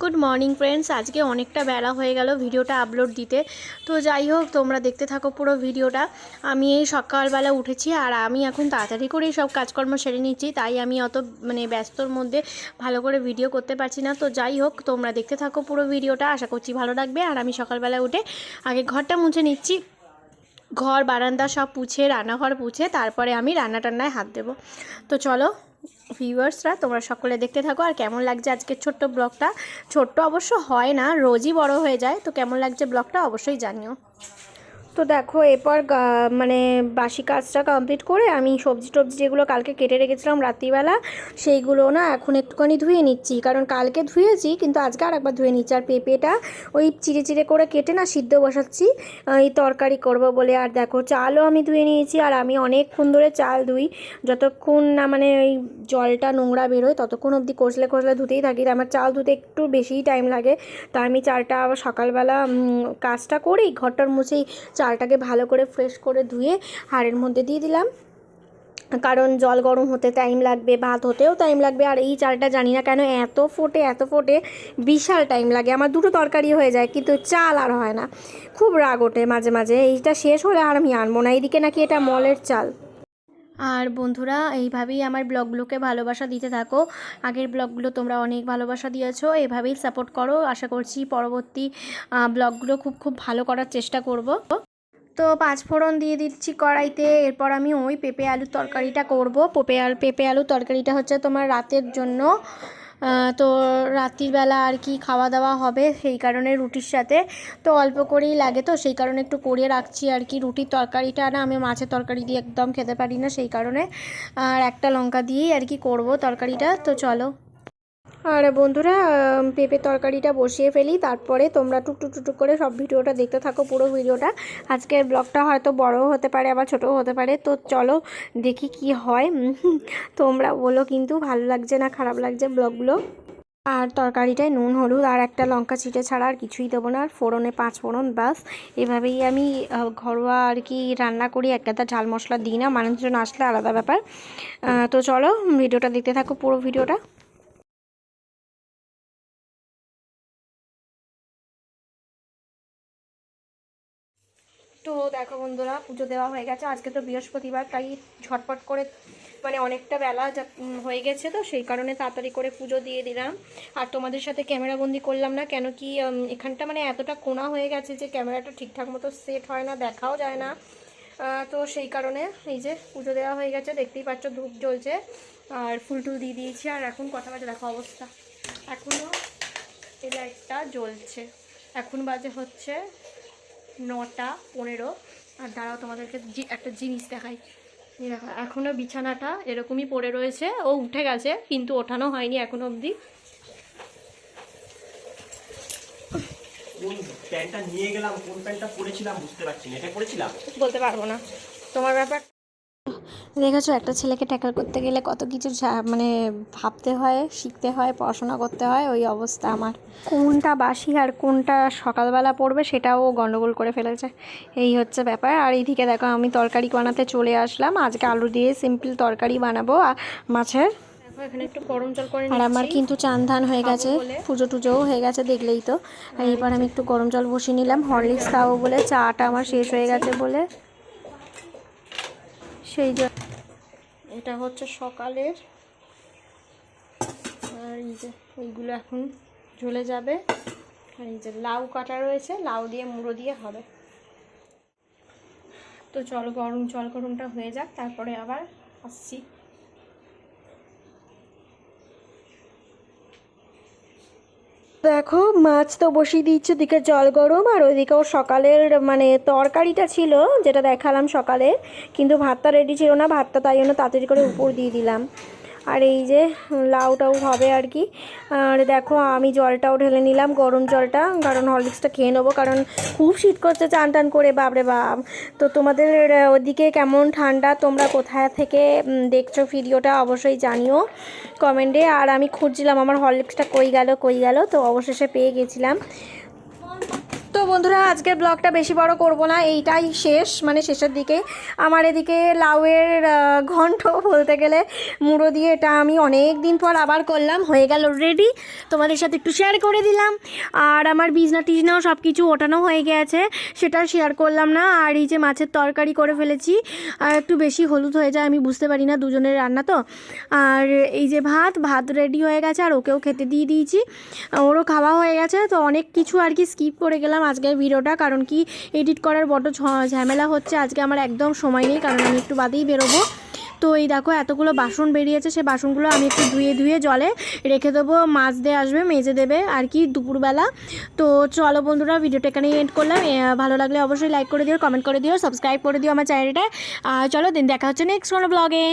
Good morning friends আজকে অনেকটা বেলা হয়ে গেল ভিডিওটা আপলোড দিতে। তো যাই হোক, তোমরা দেখতে থাকো পুরো ভিডিওটা। আমি এই সকালবেলা উঠেছি আর আমি এখন তাড়াতাড়ি করেই সব কাজকর্ম সেরে নিচ্ছি। তাই আমি অত মানে ব্যস্তর মধ্যে ভালো করে ভিডিও করতে পারছি না। তো যাই হোক, তোমরা দেখতে থাকো পুরো ভিডিওটা। আশা করছি ভালো লাগবে। আর আমি সকালবেলা উঠে আগে ঘরটা মুছে নিচ্ছি। ঘর, বারান্দা সব পুছে, রান্নাঘর পুছে, তারপরে আমি রান্না টান্নায় হাত দেবো। তো চলো ভিউয়ার্সরা, তোমরা সকলে দেখতে থাকো। আর কেমন লাগছে আজকের ছোট্ট ব্লগটা? ছোট্ট অবশ্য হয় না, রোজই বড় হয়ে যায়। তো কেমন লাগছে ব্লগটা অবশ্যই জানিও। তো দেখো, এরপর মানে বাসি কাজটা কমপ্লিট করে আমি সবজি টবজি যেগুলো কালকে কেটে রেখেছিলাম রাত্রিবেলা, সেইগুলো না এখন একটুখানি ধুয়ে নিচ্ছি। কারণ কালকে ধুয়েছি, কিন্তু আজকে আর একবার ধুয়ে নিচ্ছি। আর পেঁপেটা ওই চিড়ে চিড়ে করে কেটে না সিদ্ধ বসাচ্ছি এই তরকারি করব বলে। আর দেখো, চালও আমি ধুয়ে নিয়েছি, আর আমি অনেকক্ষণ ধরে চাল ধুই। যতক্ষণ না মানে ওই জলটা, নোংরা বেরোয়, ততক্ষণ অবধি কষলে কষলে ধুতেই থাকি। আমার চাল ধুতে একটু বেশিই টাইম লাগে। তা আমি চালটা আবার সকালবেলা কাজটা করেই ঘরটার মুছেই চালটাকে ভালো করে ফ্রেশ করে ধুয়ে হাড়ের মধ্যে দিয়ে দিলাম। কারণ জল গরম হতে টাইম লাগবে, ভাত হতেও টাইম লাগবে, আর এই চালটা জানি না কেন এত ফোটে এত ফোটে, বিশাল টাইম লাগে। আমার দুটো তরকারি হয়ে যায়, কিন্তু চাল আর হয় না। খুব রাগ ওঠে মাঝে মাঝে, এইটা শেষ হলে আর আমি আনব না। এইদিকে নাকি এটা মলের চাল। আর বন্ধুরা, এইভাবেই আমার ব্লগগুলোকে ভালোবাসা দিতে থাকো। আগের ব্লগগুলো তোমরা অনেক ভালোবাসা দিয়েছ, এভাবেই সাপোর্ট করো। আশা করছি পরবর্তী ব্লগগুলো খুব খুব ভালো করার চেষ্টা করব। তো পাঁচ ফোড়ন দিয়ে দিচ্ছি কড়াইতে। এরপর আমি ওই পেঁপে আলুর তরকারিটা করব। পেঁপে আলু, পেঁপে আলুর তরকারিটা হচ্ছে তোমার রাতের জন্য। তো রাত্রিবেলা আর কি খাওয়া দাওয়া হবে সেই কারণে রুটির সাথে। তো অল্প করেই লাগে তো, সেই কারণে একটু করিয়ে রাখছি আর কি রুটির তরকারিটা। না, আমি মাছের তরকারি দিয়ে একদম খেতে পারি না সেই কারণে। আর একটা লঙ্কা দিয়েই আর কি করব তরকারিটা। তো চলো। আর বন্ধুরা পেঁপে তরকারিটা বসিয়ে ফেলি, তারপরে তোমরা টুকটুক টুকটুক করে সব ভিডিওটা দেখতে থাকো পুরো ভিডিওটা। আজকের ব্লগটা হয়তো বড়ও হতে পারে, আবার ছোটও হতে পারে, তো চলো দেখি কি হয়। তোমরা বলো, কিন্তু ভালো লাগছে না, খারাপ লাগছে ব্লগগুলো? আর তরকারিটায় নুন, হলুদ আর একটা লঙ্কা ছিটে ছাড়া আর কিছুই দেবো না, আর ফোড়নে পাঁচ ফোড়ন বাস এভাবেই আমি ঘরোয়া আর কি রান্না করি এক ঝাল মশলা দিই না, মানুষজন আসলে আলাদা ব্যাপার। তো চলো ভিডিওটা দেখতে থাকো পুরো ভিডিওটা। দেখো বন্ধুরা, পুজো দেওয়া হয়ে গেছে। আজকে তো বৃহস্পতিবার, তাই ঝটপট করে মানে অনেকটা বেলা হয়ে গেছে তো, সেই কারণে তাড়াতাড়ি করে পুজো দিয়ে দিলাম। আর তোমাদের সাথে ক্যামেরা বন্দি করলাম না, কেন কি এখানটা মানে এতটা কোনা হয়ে গেছে যে ক্যামেরাটা ঠিকঠাক মতো সেট হয় না, দেখাও যায় না। তো সেই কারণে এই যে পুজো দেওয়া হয়ে গেছে, দেখতেই পাচ্ছ ধূপ জ্বলছে। আর ফুল টুল দিয়ে দিয়েছি, আর এখন কটা বাজে, দেখো অবস্থা। এখনও এই লাইটটা জ্বলছে। এখন বাজে হচ্ছে নটা পনেরো। আর দাঁড়াও তোমাদেরকে একটা জিনিস দেখাই। দেখো এখনও বিছানাটা এরকমই পড়ে রয়েছে। ও উঠে গেছে কিন্তু ওঠানো হয়নি এখনও অবধি। নিয়ে গেলাম কোন প্যান্টটা পরেছিলাম বুঝতে পারছি না। এটা পরেছিলাম? বলতে পারব না। তোমার ব্যাপার দেখেছ একটা ছেলেকে ট্যাকল করতে গেলে কত কিছু মানে ভাবতে হয় শিখতে হয় পড়াশোনা করতে হয় ওই অবস্থা আমার। কোনটা বাসি আর কোনটা সকালবেলা পড়বে সেটাও ও গন্ডগোল করে ফেলেছে। এই হচ্ছে ব্যাপার। আর এইদিকে দেখো আমি তরকারি বানাতে চলে আসলাম। আজকে আলু দিয়ে সিম্পল তরকারি বানাবো আ- মাছের। এখানে একটু গরম জল করে আর আমার কিন্তু চান ধান হয়ে গেছে পুজো টুজোও হয়ে গেছে দেখলেই তো। আর এবার আমি একটু গরম জল বসিয়ে নিলাম হরলিক্স খাব বলে। চাটা আমার শেষ হয়ে গেছে বলে। সেই জন্য এটা হচ্ছে সকালের, আর এই যে এইগুলো এখন ঝুলে যাবে। আর এই যে লাউ কাটা রয়েছে, লাউ দিয়ে মুড়ো দিয়ে হবে। তো চল গরম চল গরমটা হয়ে যাক, তারপরে আবার আসছি। দেখো, মাছ তো বসিয়ে দিচ্ছে ওদিকে জল গরম আর ওইদিকেও সকালের মানে তরকারিটা ছিল, যেটা দেখালাম সকালে, কিন্তু ভাতটা রেডি ছিল না, ভাতটা তাই জন্য তাড়াতাড়ি করে উপর দিয়ে দিলাম। আর এই যে লাউটাও হবে আর কি। আর দেখো, আমি জলটাও ঢেলে নিলাম, গরম জলটা, কারণ হরলিক্সটা খেয়ে নেব, কারণ খুব শীত করছে চান টান করে, বাপরে বাপ। তো তোমাদের ওদিকে কেমন ঠান্ডা? তোমরা কোথায় থেকে দেখছ ভিডিওটা অবশ্যই জানিও কমেন্টে। আর আমি খুঁজছিলাম, আমার হরলিক্সটা কই গেল কই গেল, তো অবশেষে পেয়ে গেছিলাম। তো বন্ধুরা, আজকের ব্লগটা বেশি বড় করব না, এইটাই শেষ মানে শেষের দিকে। আমার এদিকে লাউয়ের ঘন্ট বলতে গেলে, মুড়ো দিয়ে এটা আমি অনেক দিন পর আবার করলাম, হয়ে গেল রেডি তোমাদের সাথে একটু শেয়ার করে দিলাম। আর আমার বিজনা টিজনাও সব কিছু ওঠানো হয়ে গেছে, সেটা শেয়ার করলাম না। আর এই যে মাছের তরকারি করে ফেলেছি, আর একটু বেশি হলুদ হয়ে যায়, আমি বুঝতে পারি না দুজনের রান্না তো। আর এই যে ভাত ভাত রেডি হয়ে গেছে, আর ওকেও খেতে দিয়ে দিয়েছি। ওরও খাওয়া হয়ে গেছে, তো অনেক কিছু আর কি স্কিপ করে গেলাম। আজকের ভিডিওটা, কারণ কি এডিট করার বড় ঝামেলা হচ্ছে। আজকে আমার একদম সময় নেই, কারণ আমি একটু বাদেই বেরোবো। তো এই দেখো, এতগুলো বাসন বেরিয়েছে, সে বাসনগুলো আমি একটু ধুয়ে ধুয়ে জলে রেখে দেবো। মাছ দিয়ে আসবে, মেজে দেবে, আর কি দুপুরবেলা। তো চলো বন্ধুরা, ভিডিওটা এখানেই এন্ড করলাম। ভালো লাগলে অবশ্যই লাইক করে দিও কমেন্ট করে দিও সাবস্ক্রাইব করে দিও আমার চ্যানেলটা চলো, দিন দেখা হচ্ছে নেক্সট কোনো ব্লগে